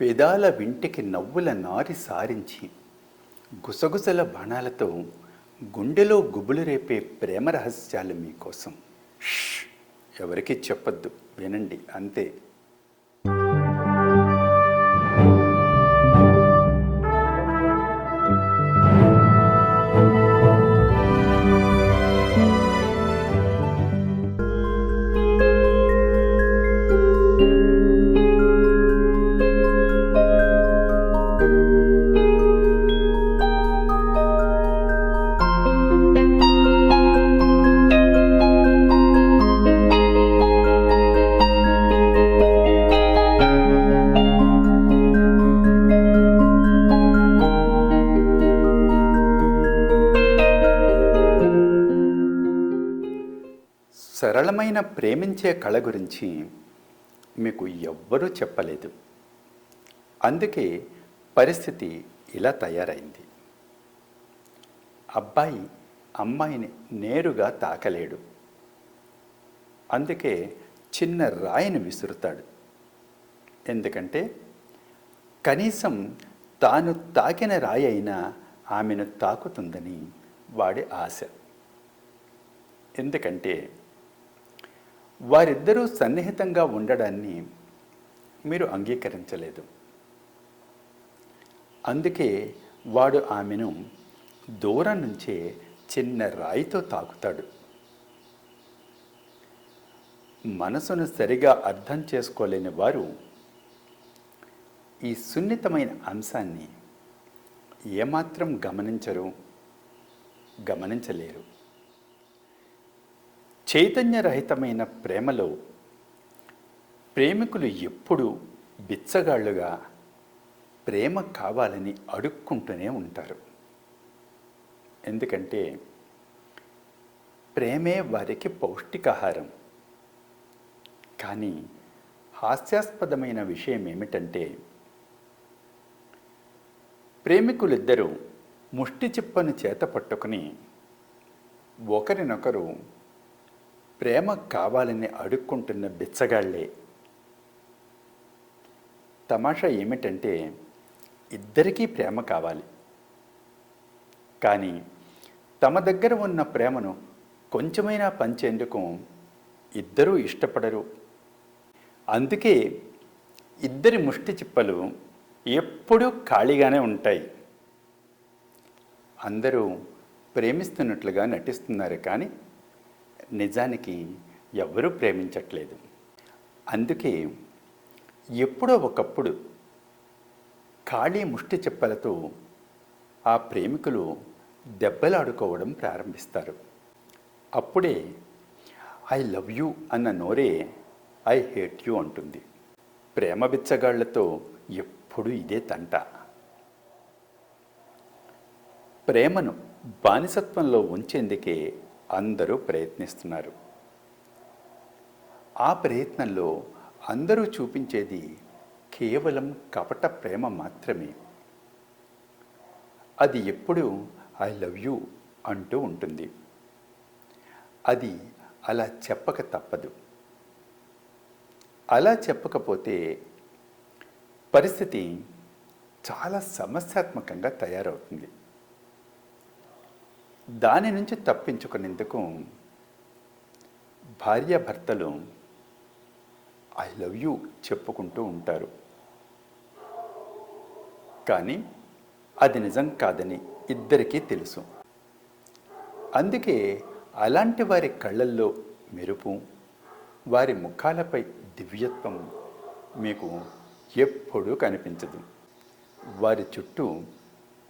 పెదాల వింటికి నవ్వుల నారి సారించి గుసగుసల బాణాలతో గుండెలో గుబులు రేపే ప్రేమ రహస్యాలు మీకోసం షష్! ఎవరికీ చెప్పొద్దు వినండి అంతే నిజమైన ప్రేమించే కళ గురించి మీకు ఎవ్వరూ చెప్పలేదు. అందుకే పరిస్థితి ఇలా తయారైంది. అబ్బాయి అమ్మాయిని నేరుగా తాకలేడు. అందుకే చిన్న రాయిని విసురుతాడు. ఎందుకంటే కనీసం తాను తాకిన రాయి అయినా ఆమెను తాకుతుందని వాడి ఆశ. ఎందుకంటే వారిద్దరూ సన్నిహితంగా ఉండడాన్ని మీరు అంగీకరించలేదు. అందుకే వాడు ఆమెను దూరం నుంచే చిన్న రాయితో తాకుతాడు. మనసును సరిగా అర్థం చేసుకోలేని వారు ఈ సున్నితమైన అంశాన్ని ఏమాత్రం గమనించరు గమనించలేరు. చైతన్యరహితమైన ప్రేమలో ప్రేమికులు ఎప్పుడూ బిచ్చగాళ్ళుగా ప్రేమ కావాలని అడుక్కుంటూనే ఉంటారు. ఎందుకంటే ప్రేమే వారికి పౌష్టికాహారం. కానీ హాస్యాస్పదమైన విషయం ఏమిటంటే ప్రేమికులిద్దరూ ముష్టి చిప్పను చేత పట్టుకుని ఒకరినొకరు ప్రేమ కావాలని అడుక్కుంటున్న బిచ్చగాళ్ళే తమాషా ఏమిటంటే ఇద్దరికీ ప్రేమ కావాలి. కానీ తమ దగ్గర ఉన్న ప్రేమను కొంచెమైనా పంచేందుకు ఇద్దరూ ఇష్టపడరు. అందుకే ఇద్దరి ముష్టి చిప్పలు ఎప్పుడూ ఖాళీగానే ఉంటాయి. అందరూ ప్రేమిస్తున్నట్లుగా నటిస్తున్నారు కానీ నిజానికి ఎవ్వరూ ప్రేమించట్లేదు. అందుకే ఎప్పుడో ఒకప్పుడు ఖాళీ ముష్టి చెప్పలతో ఆ ప్రేమికులు దెబ్బలాడుకోవడం ప్రారంభిస్తారు. అప్పుడే ఐ లవ్ యూ అన్న నోరే ఐ హేట్ యూ అంటుంది. ప్రేమ బిచ్చగాళ్ళతో ఎప్పుడు ఇదే తంట. ప్రేమను బానిసత్వంలో ఉంచేందుకే అందరూ ప్రయత్నిస్తున్నారు. ఆ ప్రయత్నంలో అందరూ చూపించేది కేవలం కపట ప్రేమ మాత్రమే. అది ఎప్పుడూ ఐ లవ్ యూ అంటూ ఉంటుంది. అది అలా చెప్పక తప్పదు. అలా చెప్పకపోతే పరిస్థితి చాలా సమస్యాత్మకంగా తయారవుతుంది. దాని నుంచి తప్పించుకునేందుకు భార్యాభర్తలు ఐ లవ్ యూ చెప్పుకుంటూ ఉంటారు. కానీ అది నిజం కాదని ఇద్దరికీ తెలుసు. అందుకే అలాంటి వారి కళ్ళల్లో మెరుపు వారి ముఖాలపై దివ్యత్వం మీకు ఎప్పుడూ కనిపించదు. వారి చుట్టూ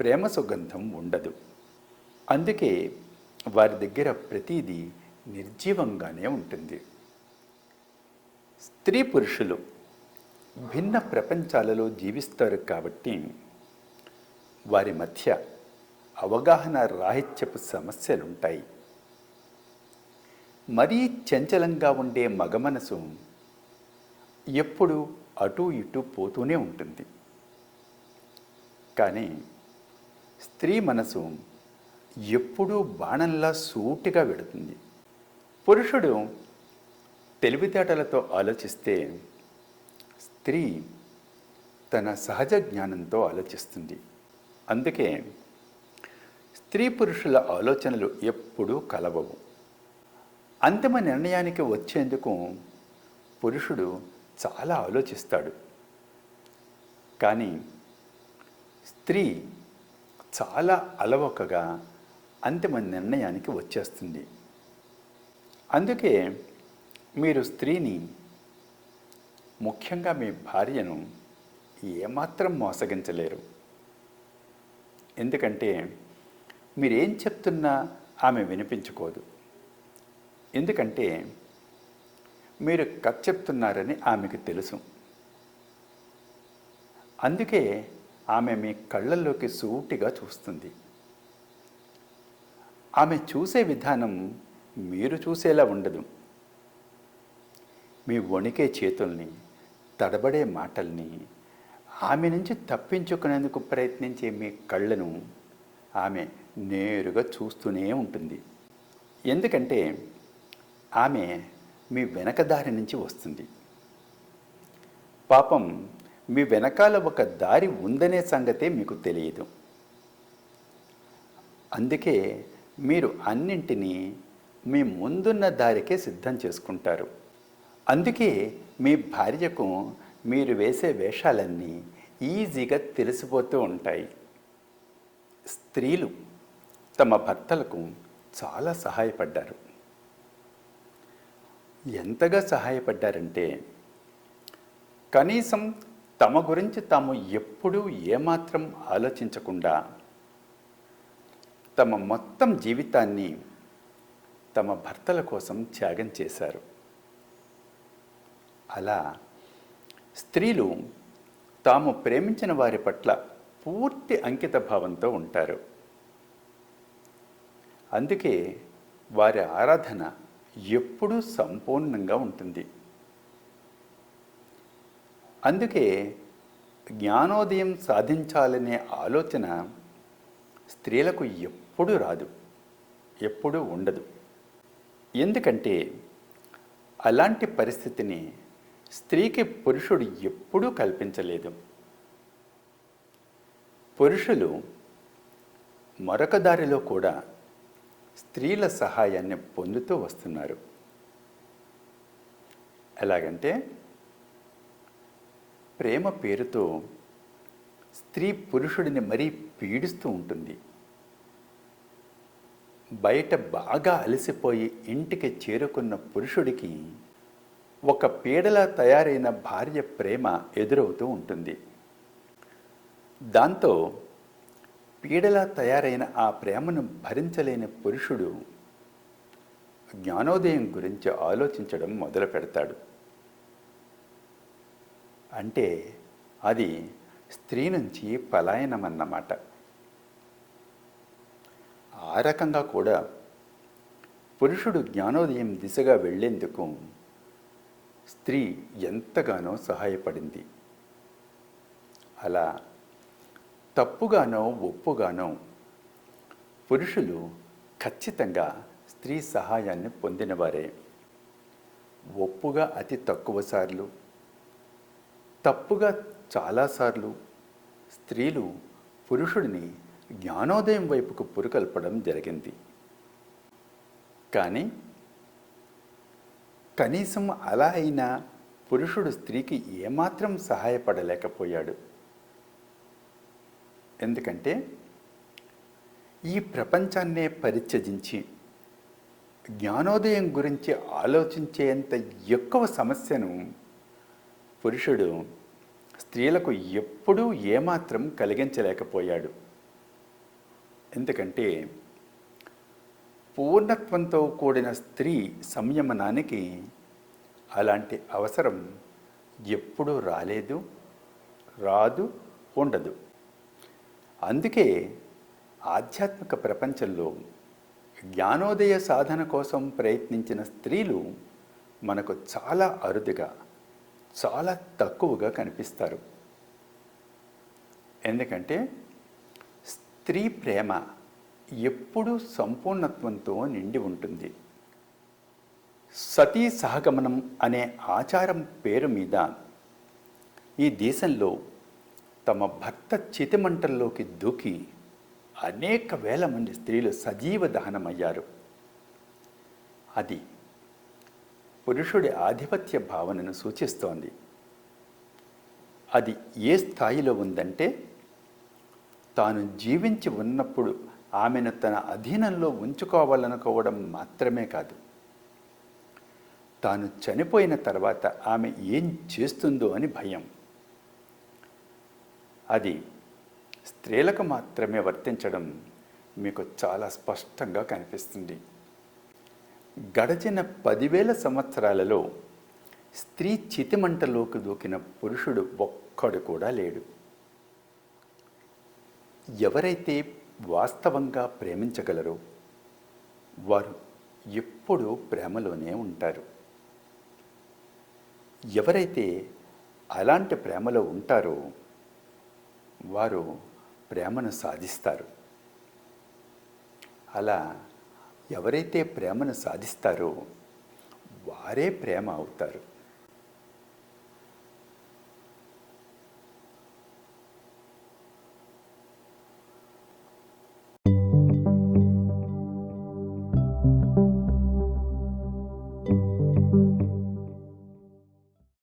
ప్రేమ సుగంధం ఉండదు. అందుకే వారి దగ్గర ప్రతిదీ నిర్జీవంగానే ఉంటుంది. స్త్రీ పురుషులు భిన్న ప్రపంచాలలో జీవిస్తారు కాబట్టి వారి మధ్య అవగాహన రాహిత్యపు సమస్యలుంటాయి. మరీ చంచలంగా ఉండే మగ మనసు ఎప్పుడు అటు ఇటు పోతూనే ఉంటుంది. కానీ స్త్రీ మనసు ఎప్పుడూ బాణంలా సూటిగా పెడుతుంది పురుషుడు తెలివితేటలతో ఆలోచిస్తే స్త్రీ తన సహజ జ్ఞానంతో ఆలోచిస్తుంది. అందుకే స్త్రీ పురుషుల ఆలోచనలు ఎప్పుడూ కలవవు. అంతిమ నిర్ణయానికి వచ్చేందుకు పురుషుడు చాలా ఆలోచిస్తాడు. కానీ స్త్రీ చాలా అలవకగా అంతిమ నిర్ణయానికి వచ్చేస్తుంది. అందుకే మీరు స్త్రీని ముఖ్యంగా మీ భార్యను ఏమాత్రం మోసగించలేరు. ఎందుకంటే మీరేం చెప్తున్నా ఆమె వినిపించుకోదు. ఎందుకంటే మీరు కథ చెప్తున్నారని ఆమెకు తెలుసు. అందుకే ఆమె మీ కళ్ళల్లోకి సూటిగా చూస్తుంది. ఆమె చూసే విధానం మీరు చూసేలా ఉండదు. మీ వణికే చేతుల్ని తడబడే మాటల్ని ఆమె నుంచి తప్పించుకునేందుకు ప్రయత్నించే మీ కళ్ళను ఆమె నేరుగా చూస్తూనే ఉంటుంది. ఎందుకంటే ఆమె మీ వెనక దారి నుంచి వస్తుంది. పాపం మీ వెనకాల ఒక దారి ఉందనే సంగతే మీకు తెలియదు. అందుకే మీరు అన్నింటినీ మీ ముందున్న దారికే సిద్ధం చేసుకుంటారు. అందుకే మీ భార్యకు మీరు వేసే వేషాలన్నీ ఈజీగా తెలిసిపోతూ ఉంటాయి. స్త్రీలు తమ భర్తలకు చాలా సహాయపడ్డారు. ఎంతగా సహాయపడ్డారంటే కనీసం తమ గురించి తాము ఎప్పుడూ ఏమాత్రం ఆలోచించకుండా తమ మొత్తం జీవితాన్ని తమ భర్తల కోసం త్యాగం చేశారు. అలా స్త్రీలు తాము ప్రేమించిన వారి పట్ల పూర్తి అంకిత భావంతో ఉంటారు. అందుకే వారి ఆరాధన ఎప్పుడూ సంపూర్ణంగా ఉంటుంది. అందుకే జ్ఞానోదయం సాధించాలనే ఆలోచన స్త్రీలకు ఎప్పుడూ ఎప్పుడు రాదు ఎప్పుడూ ఉండదు. ఎందుకంటే అలాంటి పరిస్థితిని స్త్రీకి పురుషుడు ఎప్పుడూ కల్పించలేదు. పురుషులు మరొక దారిలో కూడా స్త్రీల సహాయాన్ని పొందుతూ వస్తున్నారు. ఎలాగంటే ప్రేమ పేరుతో స్త్రీ పురుషుడిని మరీ పీడిస్తూ ఉంటుంది. బయట బాగా అలసిపోయి ఇంటికి చేరుకున్న పురుషుడికి ఒక పీడలా తయారైన భార్య ప్రేమ ఎదురవుతూ ఉంటుంది. దాంతో పీడలా తయారైన ఆ ప్రేమను భరించలేని పురుషుడు జ్ఞానోదయం గురించి ఆలోచించడం మొదలు పెడతాడు. అంటే అది స్త్రీ నుంచి పలాయనమన్నమాట. ఆ రకంగా కూడా పురుషుడు జ్ఞానోదయం దిశగా వెళ్ళేందుకు స్త్రీ ఎంతగానో సహాయపడింది. అలా తప్పుగానో ఒప్పుగానో పురుషులు ఖచ్చితంగా స్త్రీ సహాయాన్ని పొందినవారే. ఒప్పుగా అతి తక్కువ సార్లు తప్పుగా చాలాసార్లు స్త్రీలు పురుషుడిని జ్ఞానోదయం వైపుకు పురుకల్పడం జరిగింది. కానీ కనీసం అలా అయినా పురుషుడు స్త్రీకి ఏమాత్రం సహాయపడలేకపోయాడు. ఎందుకంటే ఈ ప్రపంచాన్నే పరిత్యజించి జ్ఞానోదయం గురించి ఆలోచించేంత ఎక్కువ సమస్యను పురుషుడు స్త్రీలకు ఎప్పుడూ ఏమాత్రం కలిగించలేకపోయాడు. ఎందుకంటే పూర్ణత్వంతో కూడిన స్త్రీ సంయమనానికి అలాంటి అవసరం ఎప్పుడూ రాలేదు రాదు ఉండదు. అందుకే ఆధ్యాత్మిక ప్రపంచంలో జ్ఞానోదయ సాధన కోసం ప్రయత్నించిన స్త్రీలు మనకు చాలా అరుదుగా చాలా తక్కువగా కనిపిస్తారు. ఎందుకంటే స్త్రీ ప్రేమ ఎప్పుడూ సంపూర్ణత్వంతో నిండి ఉంటుంది. సతీ సహగమనం అనే ఆచారం పేరు మీద ఈ దేశంలో తమ భర్త చితిమంటల్లోకి దూకి అనేక వేల మంది స్త్రీలు సజీవ దహనమయ్యారు. అది పురుషుడి ఆధిపత్య భావనను సూచిస్తోంది. అది ఏ స్థాయిలో ఉందంటే తాను జీవించి ఉన్నప్పుడు ఆమెను తన అధీనంలో ఉంచుకోవాలనుకోవడం మాత్రమే కాదు. తాను చనిపోయిన తర్వాత ఆమె ఏం చేస్తుందో అని భయం. అది స్త్రీలకు మాత్రమే వర్తించడం మీకు చాలా స్పష్టంగా కనిపిస్తుంది. గడచిన పదివేల సంవత్సరాలలో స్త్రీ చితిమంటలోకి దూకిన పురుషుడు ఒక్కడు కూడా లేడు. ఎవరైతే వాస్తవంగా ప్రేమించగలరో వారు ఎప్పుడూ ప్రేమలోనే ఉంటారు. ఎవరైతే అలాంటి ప్రేమలో ఉంటారో వారు ప్రేమను సాధిస్తారు. అలా ఎవరైతే ప్రేమను సాధిస్తారో వారే ప్రేమ అవుతారు.